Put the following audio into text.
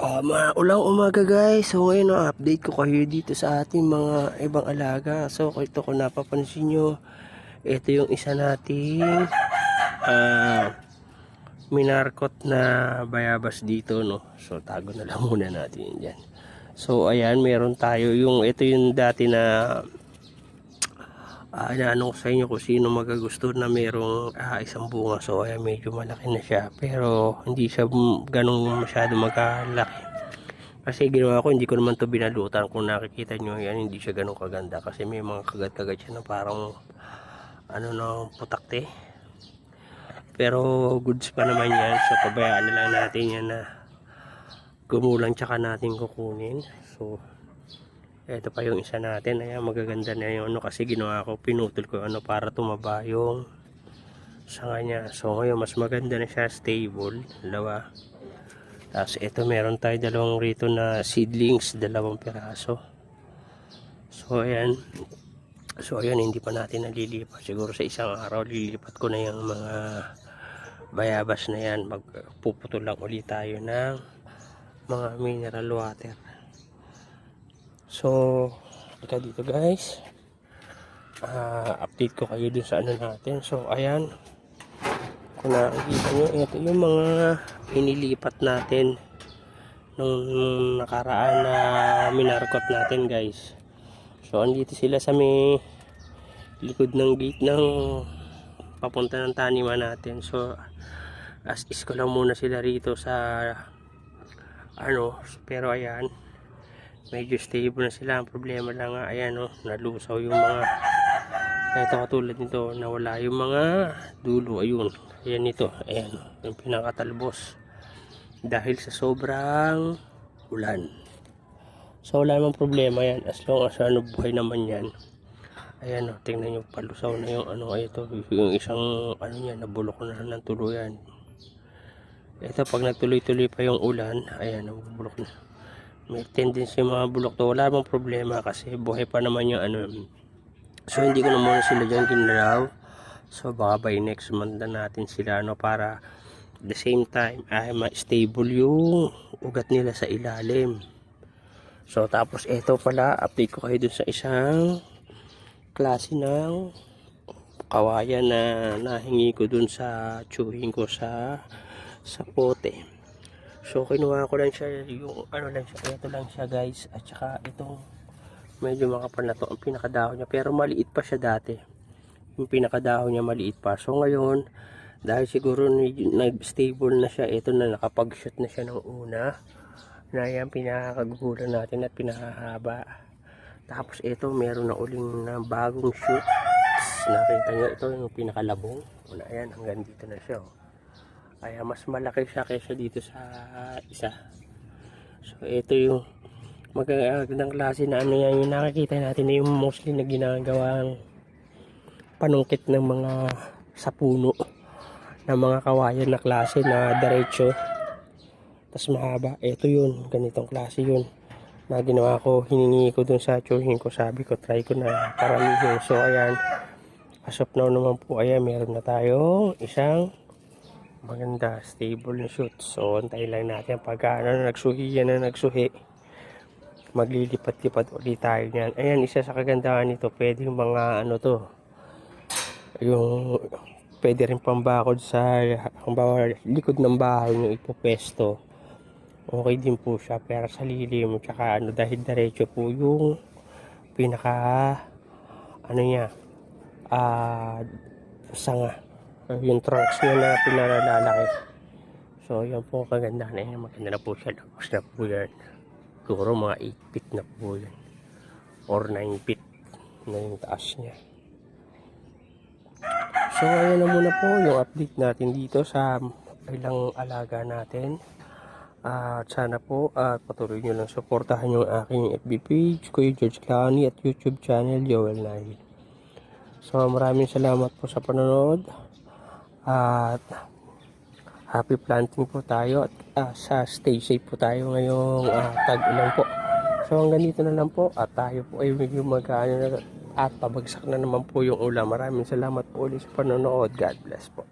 Ah, maulang umaga guys. So ngayon no, update ko kayo dito sa ating mga ibang alaga. So ito kung napapansin nyo, ito yung isa nating ah, minarkot na bayabas dito no. So tago na lang muna natin yan. So ayan, meron tayo yung ito yung dati na Ah, inaano ko sa inyo kung sino magagusto na merong ah, isang bunga. So, ayan, medyo malaki na siya. Pero, hindi siya ganun masyado magkalaki. Kasi ginawa ko, hindi ko naman to binalutan. Kung nakikita nyo, yan, hindi siya ganun kaganda. Kasi may mga kagat-kagat siya na parang, ano no, putakte. Pero, goods pa naman yan. So, pabayaan na lang natin yan na gumulang tsaka natin kukunin. So, ito pa yung isa natin. Ayan, magaganda na yung ano kasi ginawa ko. Pinutol ko ano para tumaba yung sanga niya. So ngayon mas maganda na siya. Stable. Dalawa. Tapos ito meron tayo dalawang rito na seedlings. Dalawang piraso. So ayan. So ayan hindi pa natin nalilipat. Siguro sa isang araw lilipat ko na yung mga bayabas na yan. Magpuputol lang ulit tayo ng mga mineral water. So, ika dito guys. Ah, update ko kayo dun sa ano natin. So, ayan. Kung nakikita nyo, ito yung mga inilipat natin nung nakaraan na minarkot natin guys. So, andito sila sa may likod ng gate ng papunta ng taniman natin. So, as is ko lang muna sila rito sa ano, pero ayan, medyo stable na sila. Ang problema lang nga ayan o nalusaw yung mga ito katulad nito nawala yung mga dulo ayun. Ayan ito ayan yung pinakatalbos. Dahil sa sobrang ulan. So wala namang problema yan as long as ano buhay naman yan. Ayan o tingnan nyo palusaw na yung ano ito yung isang ano niya nabulok na ng tuluyan. Ito pag nagtuloy-tuloy pa yung ulan ayan nabubulok na may tendency mga bulok to. Wala bang problema kasi buhay pa naman yung ano. So hindi ko na muna sila dyan ginalaw so baka by next month na natin sila no para the same time ay ma-stable yung ugat nila sa ilalim. So tapos eto pala update ko kayo dun sa isang klase ng kawayan na nahingi ko dun sa chewing ko sa sa pote So kinuha ko lang siya yung ano lang siya, ito lang siya guys at saka itong medyo makapal na to ang pinakadahon niya pero maliit pa siya dati. Yung pinakadahon niya maliit pa. So ngayon dahil siguro nag-stable na siya, ito na nakapag-shoot na siya ng una na yan pinakagugulan natin at pinahahaba. Tapos ito meron na uling na bagong shoot. Nakita niyo ito yung pinakalabong. Una yan hanggang dito na siya. Oh. Kaya mas malaki siya kaysa dito sa isa. So ito yung magandang klase na ano yan. Yung nakikita natin na yung mostly na ginagawang panungkit ng mga sa puno ng mga kawayan na klase na diretso. Tapos mahaba. Ito yun. Ganitong klase yun. Na ginawa ko hiningi ko dun sa tsuhin ko. Sabi ko try ko na. Paramihin so ayan. As of now naman po ayan meron na tayo isang maganda stable na shoot so antay lang natin pag ano nagsuhi yan na nagsuhi. Maglilipat-lipat ulit tayo niyan. Ayan isa sa kagandahan nito pwede mga ano to yung pwede rin pambakod sa halimbawa likod ng bahay yung ipopesto okay din po siya pero sa lilim tsaka ano dahil diretso po yung pinaka ano niya ah sanga yung trunks niya na pinalalaki. So, yan po ang kaganda na yan. Maganda na po siya. Tapos na po yan. Siguro mga 8 feet na po yan. Or 9 feet na yung taas niya. So, ayan na muna po yung update natin dito sa ilang alaga natin. At sana po at patuloy nyo lang suportahan yung aking FB page, Kuya George Clowney at YouTube channel Joel Nile. So maraming salamat po sa panonood. At happy planting po tayo at uh, sa stay safe po tayo ngayong uh, tag-ulan po. So hanggang dito na lang po at tayo po ay medyo magkano na at pabagsak na naman po yung ulan. Maraming salamat po ulit sa panonood. God bless po.